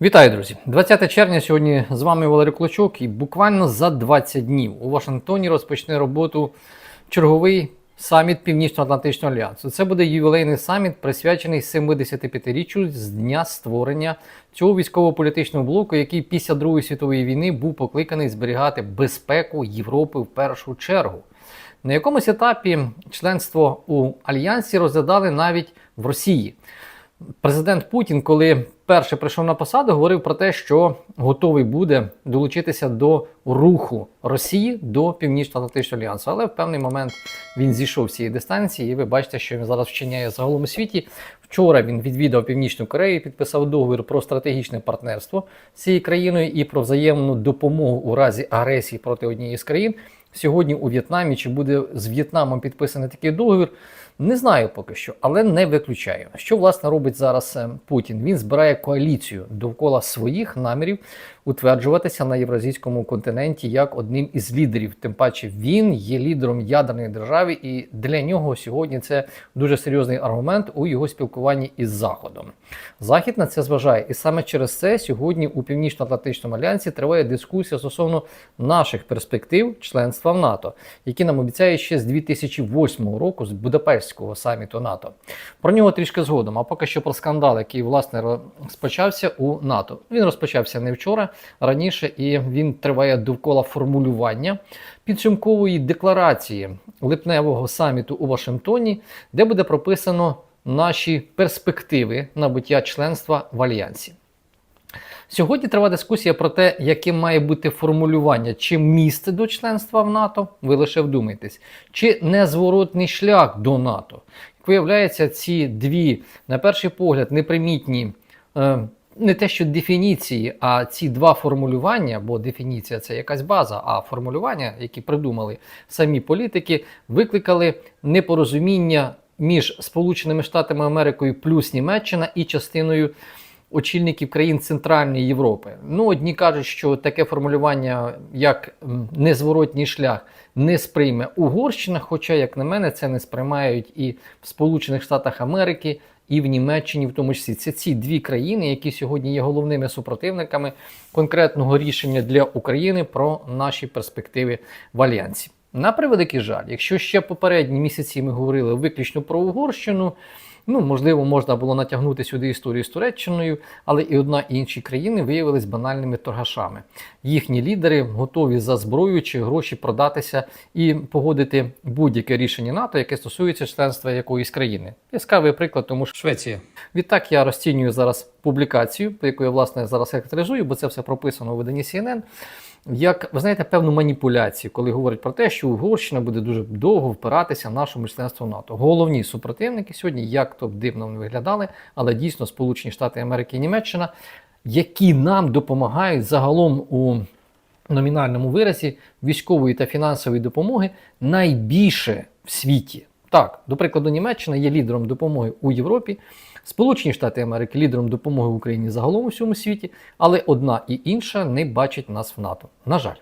Вітаю, друзі! 20 червня сьогодні з вами Валерій Клочок, і буквально за 20 днів у Вашингтоні розпочне роботу черговий саміт Північно-Атлантичного альянсу. Це буде ювілейний саміт, присвячений 75-річчю з дня створення цього військово-політичного блоку, який після Другої світової війни був покликаний зберігати безпеку Європи в першу чергу. На якомусь етапі членство у альянсі розглядали навіть в Росії. Президент Путін, коли перше прийшов на посаду, говорив про те, що готовий буде долучитися до руху Росії до Північно-Атлантичного альянсу. Але в певний момент він зійшов цієї дистанції, і ви бачите, що він зараз вчиняє загалом у світі. Вчора він відвідав Північну Корею, підписав договір про стратегічне партнерство з цією країною і про взаємну допомогу у разі агресії проти однієї з країн. Сьогодні у В'єтнамі чи буде з В'єтнамом підписаний такий договір. Не знаю поки що, але не виключаю. Що власне робить зараз е, Путін? Він збирає коаліцію довкола своїх намірів утверджуватися на євразійському континенті як одним із лідерів. Тим паче він є лідером ядерної держави, і для нього сьогодні це дуже серйозний аргумент у його спілкуванні із Заходом. Захід на це зважає, і саме через це сьогодні у Північно-Атлантичному альянсі триває дискусія стосовно наших перспектив членства в НАТО, які нам обіцяють ще з 2008 року з Будапештського саміту НАТО. Про нього трішки згодом. А поки що про скандал, який власне розпочався у НАТО. Він розпочався не вчора, раніше, і він триває довкола формулювання підсумкової декларації липневого саміту у Вашингтоні, де буде прописано наші перспективи набуття членства в альянсі. Сьогодні триває дискусія про те, яким має бути формулювання, чи місце до членства в НАТО, ви лише вдумайтесь, чи незворотний шлях до НАТО. Як виявляється, ці дві, на перший погляд, непримітні. Е, не те, що дефініції, а ці два формулювання, бо дефініція це якась база, а формулювання, які придумали самі політики, викликали непорозуміння між Сполученими Штатами Америкою плюс Німеччина і частиною очільників країн Центральної Європи. Ну, одні кажуть, що таке формулювання, як незворотній шлях, не сприйме Угорщина, хоча, як на мене, це не сприймають і в Сполучених Штатах Америки, і в Німеччині, в тому числі. Це ці дві країни, які сьогодні є головними супротивниками конкретного рішення для України про наші перспективи в альянсі. На превеликий жаль, якщо ще попередні місяці ми говорили виключно про Угорщину. Ну, можливо, можна було натягнути сюди історію з Туреччиною, але і одна і інші країни виявились банальними торгашами. Їхні лідери готові за зброю чи гроші продатися і погодити будь-яке рішення НАТО, яке стосується членства якоїсь країни. Яскравий приклад, тому що Швеція. Відтак я розцінюю зараз публікацію, яку я власне зараз характеризую, бо це все прописано у виданні CNN, як ви знаєте, певну маніпуляцію, коли говорять про те, що Угорщина буде дуже довго впиратися в нашому членству НАТО. Головні супротивники сьогодні, як то б дивно не виглядали, але дійсно Сполучені Штати Америки і Німеччина, які нам допомагають загалом у номінальному виразі військової та фінансової допомоги найбільше в світі. Так, до прикладу, Німеччина є лідером допомоги у Європі, Сполучені Штати Америки лідером допомоги Україні загалом у всьому світі, але одна і інша не бачать нас в НАТО. На жаль,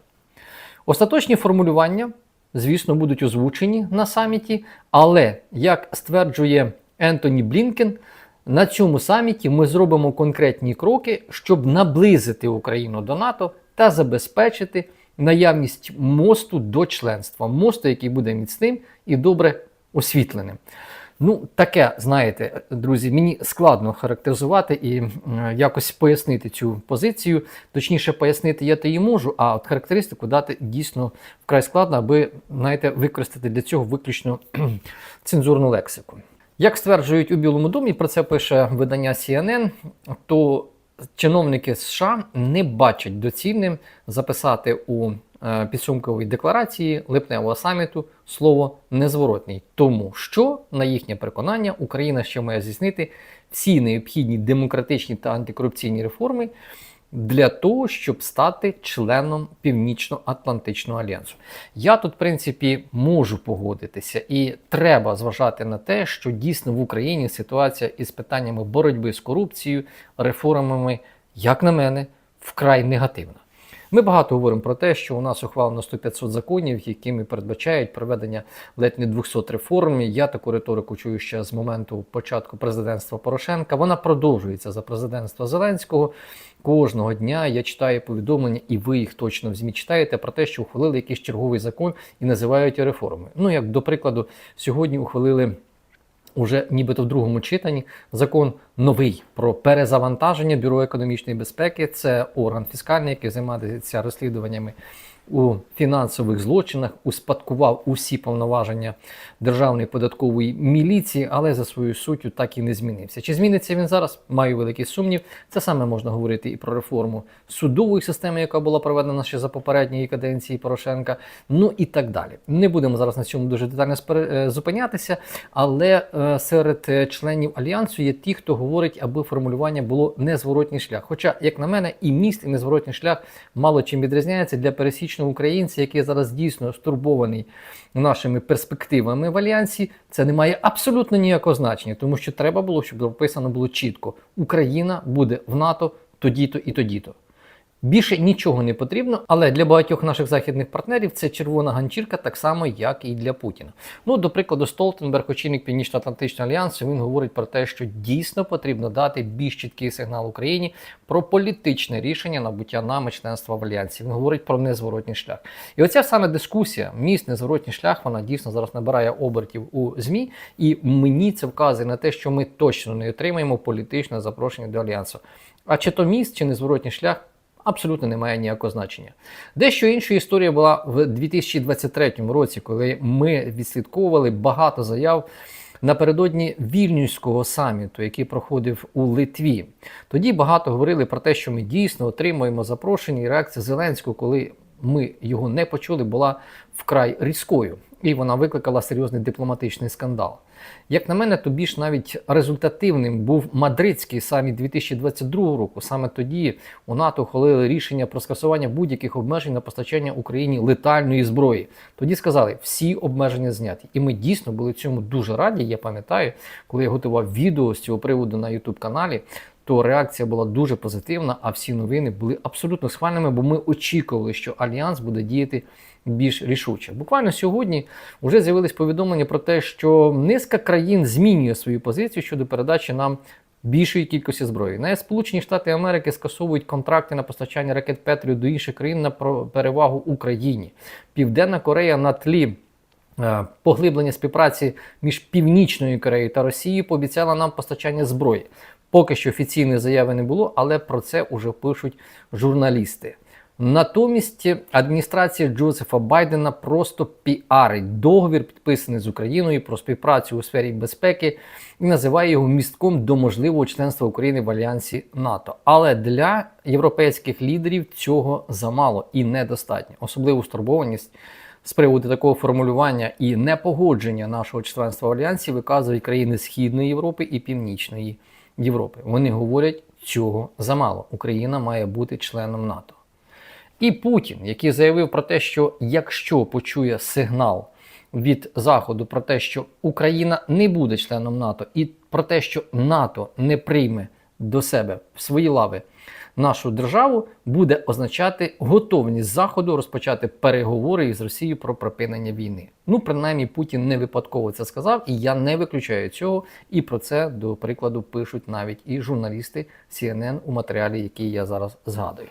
остаточні формулювання, звісно, будуть озвучені на саміті, але як стверджує Ентоні Блінкен, на цьому саміті ми зробимо конкретні кроки, щоб наблизити Україну до НАТО та забезпечити наявність мосту до членства, мосту, який буде міцним і добре освітленим. Ну, таке, знаєте, друзі, мені складно характеризувати і якось пояснити цю позицію. Точніше, пояснити я то і можу, а от характеристику дати дійсно вкрай складно, аби знаєте, використати для цього виключно цензурну лексику. Як стверджують у Білому домі, про це пише видання CNN, то чиновники США не бачать доцільним записати у е, підсумковій декларації липневого саміту слово незворотній, тому що, на їхнє переконання, Україна ще має здійснити всі необхідні демократичні та антикорупційні реформи для того, щоб стати членом Північно-Атлантичного альянсу. Я тут, в принципі, можу погодитися, і треба зважати на те, що дійсно в Україні ситуація із питаннями боротьби з корупцією, реформами, як на мене, вкрай негативна. Ми багато говоримо про те, що у нас ухвалено 100-500 законів, якими передбачають проведення ледь не 200 реформ. Я таку риторику чую ще з моменту початку президентства Порошенка. Вона продовжується за президентства Зеленського. Кожного дня я читаю повідомлення, і ви їх точно в ЗМІ читаєте про те, що ухвалили якийсь черговий закон і називають реформи. Ну як до прикладу, сьогодні ухвалили. Уже нібито в другому читанні закон новий про перезавантаження Бюро економічної безпеки. Це орган фіскальний, який займається розслідуваннями у фінансових злочинах, успадкував усі повноваження Державної податкової міліції, але за свою суттю так і не змінився. Чи зміниться він зараз? Маю великий сумнів. Це саме можна говорити і про реформу судової системи, яка була проведена ще за попередньої каденції Порошенка. Ну і так далі. Не будемо зараз на цьому дуже детально е, зупинятися, але е, серед е, членів альянсу є ті, хто говорить, аби формулювання було незворотній шлях. Хоча, як на мене, і міст, і незворотній шлях мало чим відрізняється для пересічного українця, який зараз дійсно стурбований нашими перспективами в альянсі. Це не має абсолютно ніякого значення, тому що треба було, щоб написано було чітко: Україна буде в НАТО тоді-то і тоді-то. Більше нічого не потрібно, але для багатьох наших західних партнерів це червона ганчірка, так само, як і для Путіна. Ну, до прикладу, Столтенберг, очільник Північно-Атлантичного альянсу, він говорить про те, що дійсно потрібно дати більш чіткий сигнал Україні про політичне рішення набуття нами членства в альянсі. Він говорить про незворотній шлях. І оця саме дискусія, міст незворотній шлях, вона дійсно зараз набирає обертів у ЗМІ, і мені це вказує на те, що ми точно не отримаємо політичне запрошення до альянсу. А чи то міст, чи незворотній шлях абсолютно не має ніякого значення. Дещо інша історія була в 2023 році, коли ми відслідковували багато заяв напередодні вільнюського саміту, який проходив у Литві. Тоді багато говорили про те, що ми дійсно отримуємо запрошення, і реакція Зеленського, коли ми його не почули, була вкрай різкою, і вона викликала серйозний дипломатичний скандал. Як на мене, то більш навіть результативним був мадридський саміт 2022 року. Саме тоді у НАТО ухвалили рішення про скасування будь-яких обмежень на постачання Україні летальної зброї. Тоді сказали, всі обмеження зняті. І ми дійсно були цьому дуже раді. Я пам'ятаю, коли я готував відео з цього приводу на YouTube каналі. То реакція була дуже позитивна, а всі новини були абсолютно схвальними, бо ми очікували, що альянс буде діяти більш рішуче. Буквально сьогодні вже з'явились повідомлення про те, що низка країн змінює свою позицію щодо передачі нам більшої кількості зброї. Навіть Сполучені Штати Америки скасовують контракти на постачання ракет Петрію до інших країн на перевагу Україні. Південна Корея на тлі. е, Поглиблення співпраці між Північною Кореєю та Росією пообіцяла нам постачання зброї. Поки що офіційної заяви не було, але про це вже пишуть журналісти. Натомість адміністрація Джозефа Байдена просто піарить договір, підписаний з Україною про співпрацю у сфері безпеки, і називає його містком до можливого членства України в альянсі НАТО. Але для європейських лідерів цього замало і недостатньо. Особливу стурбованість з приводу такого формулювання і непогодження нашого членства в альянсі виказують країни Східної Європи і Північної Європи. Вони говорять, цього замало. Україна має бути членом НАТО. І Путін, який заявив про те, що якщо почує сигнал від Заходу про те, що Україна не буде членом НАТО, і про те, що НАТО не прийме до себе в свої лави нашу державу, буде означати готовність Заходу розпочати переговори із Росією про припинення війни. Ну, принаймні, Путін не випадково це сказав, і я не виключаю цього. І про це, до прикладу, пишуть навіть і журналісти CNN у матеріалі, який я зараз згадую.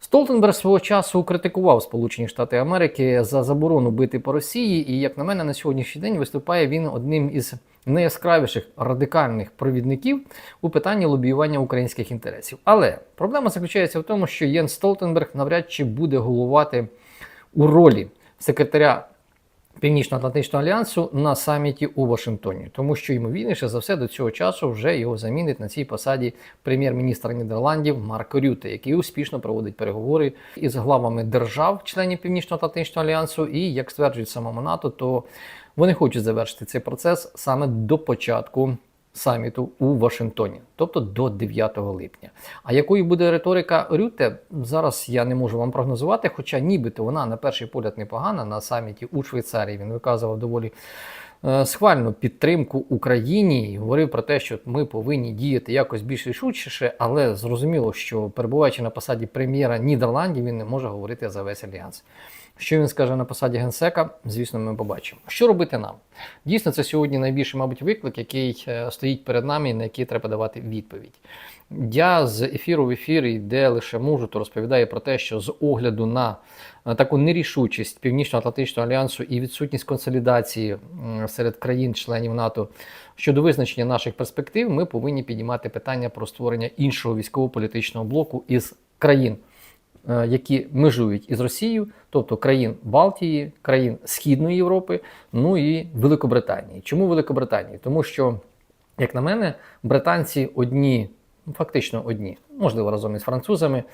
Столтенберг свого часу критикував Сполучені Штати Америки за заборону бити по Росії, і як на мене, на сьогоднішній день виступає він одним із найяскравіших радикальних провідників у питанні лобіювання українських інтересів. Але проблема заключається в тому, що Єн Столтенберг навряд чи буде головувати у ролі секретаря Північно-Атлантичного альянсу на саміті у Вашингтоні, тому що ймовірніше за все до цього часу вже його замінить на цій посаді прем'єр-міністр Нідерландів Марко Рюте, який успішно проводить переговори із главами держав, членів Північно-Атлантичного альянсу. І як стверджують самому НАТО, то вони хочуть завершити цей процес саме до початку саміту у Вашингтоні, тобто до 9 липня. А якою буде риторика Рюте, зараз я не можу вам прогнозувати, хоча нібито вона на перший погляд непогана на саміті у Швейцарії. Він виказував доволі схвальну підтримку Україні і говорив про те, що ми повинні діяти якось більш рішучіше, але зрозуміло, що перебуваючи на посаді прем'єра Нідерландів, він не може говорити за весь альянс. Що він скаже на посаді генсека, звісно, ми побачимо. Що робити нам? Дійсно, це сьогодні найбільший, мабуть, виклик, який е, стоїть перед нами і на який треба давати відповідь. Я з ефіру в ефір, і де лише можу, то розповідаю про те, що з огляду на таку нерішучість Північно-Атлантичного альянсу і відсутність консолідації серед країн-членів НАТО щодо визначення наших перспектив, ми повинні піднімати питання про створення іншого військово-політичного блоку із країн е, які межують із Росією, тобто країн Балтії, країн Східної Європи, ну і Великобританії. Чому Великобританії? Тому що, як на мене, британці одні, фактично одні, можливо, разом із французами.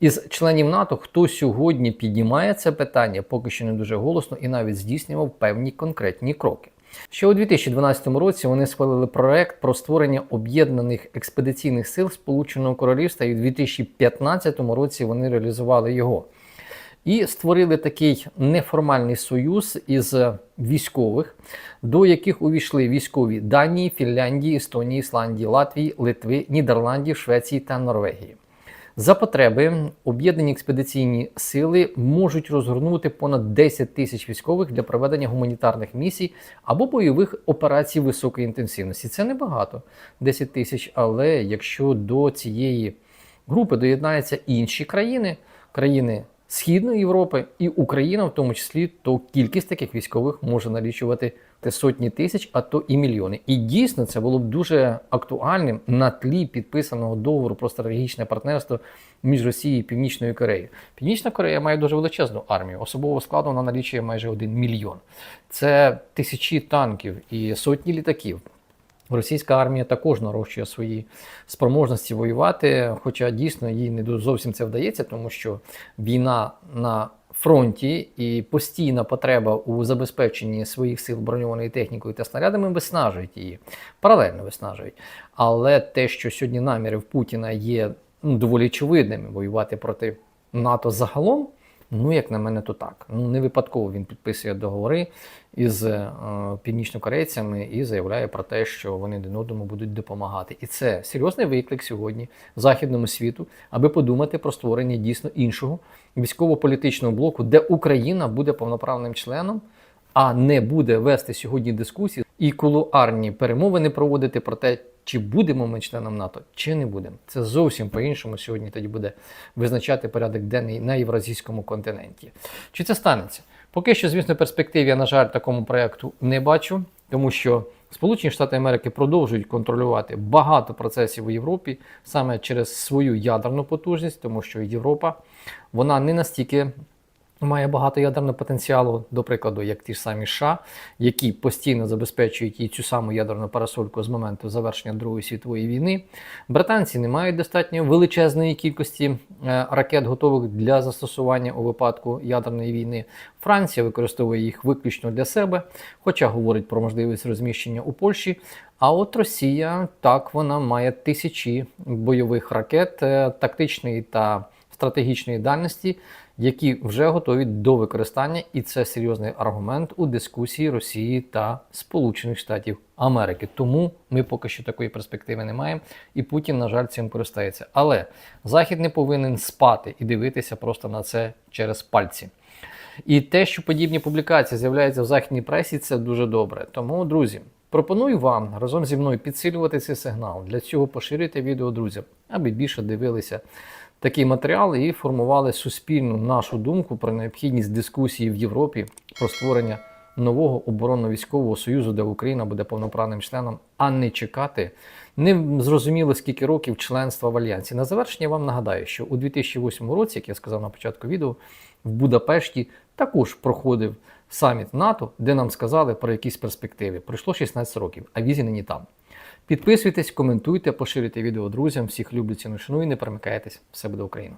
Із членів НАТО, хто сьогодні піднімає це питання, поки що не дуже голосно і навіть здійснював певні конкретні кроки. Ще у 2012 році вони схвалили проект про створення об'єднаних експедиційних сил Сполученого Королівства, і у 2015 році вони реалізували його. І створили такий неформальний союз із військових, до яких увійшли військові Данії, Фінляндії, Естонії, Ісландії, Латвії, Литви, Нідерландів, Швеції та Норвегії. За потреби об'єднані експедиційні сили можуть розгорнути понад 10 тисяч військових для проведення гуманітарних місій або бойових операцій високої інтенсивності. Це небагато 10 тисяч, але якщо до цієї групи доєднаються інші країни, країни Східної Європи і Україна, в тому числі, то кількість таких військових може налічувати те сотні тисяч, а то і мільйони. І дійсно це було б дуже актуальним на тлі підписаного договору про стратегічне партнерство між Росією і Північною Кореєю. Північна Корея має дуже величезну армію. Особового складу вона налічує майже один мільйон. Це тисячі танків і сотні літаків. Російська армія також нарощує свої спроможності воювати, хоча дійсно їй не зовсім це вдається, тому що війна на фронті і постійна потреба у забезпеченні своїх сил броньованою технікою та снарядами виснажують її, паралельно виснажують. Але те, що сьогодні наміри в Путіна є ну, доволі очевидними воювати проти НАТО загалом. Ну, як на мене, то так. Ну, не випадково він підписує договори із е, північнокорейцями і заявляє про те, що вони один одному будуть допомагати. І це серйозний виклик сьогодні західному світу, аби подумати про створення дійсно іншого військово-політичного блоку, де Україна буде повноправним членом, а не буде вести сьогодні дискусії і кулуарні перемовини проводити про те, чи будемо ми членом НАТО, чи не будемо. Це зовсім по-іншому сьогодні тоді буде визначати порядок денний на євразійському континенті. Чи це станеться? Поки що, звісно, перспектив я, на жаль, такому проєкту не бачу, тому що Сполучені Штати Америки продовжують контролювати багато процесів у Європі саме через свою ядерну потужність, тому що Європа вона не настільки має багато ядерного потенціалу, до прикладу, як ті ж самі США, які постійно забезпечують їй цю саму ядерну парасольку з моменту завершення Другої світової війни. Британці не мають достатньо величезної кількості е, ракет, готових для застосування у випадку ядерної війни. Франція використовує їх виключно для себе, хоча говорить про можливість розміщення у Польщі. А от Росія так вона має тисячі бойових ракет е, тактичної та стратегічної дальності, які вже готові до використання, і це серйозний аргумент у дискусії Росії та Сполучених Штатів Америки. Тому ми поки що такої перспективи не маємо, і Путін, на жаль, цим користається. Але Захід не повинен спати і дивитися просто на це через пальці. І те, що подібні публікації з'являються в західній пресі, це дуже добре. Тому, друзі, пропоную вам разом зі мною підсилювати цей сигнал. Для цього поширюйте відео друзям, аби більше дивилися такий матеріал і формували суспільну нашу думку про необхідність дискусії в Європі про створення нового оборонно-військового союзу, де Україна буде повноправним членом, а не чекати не зрозуміло скільки років членства в альянсі. На завершення вам нагадаю, що у 2008 році, як я сказав на початку відео, в Будапешті також проходив саміт НАТО, де нам сказали про якісь перспективи. Пройшло 16 років, а візі нині там. Підписуйтесь, коментуйте, поширюйте відео друзям. Всіх люблю, ціну і не перемикайтесь. Все буде Україна!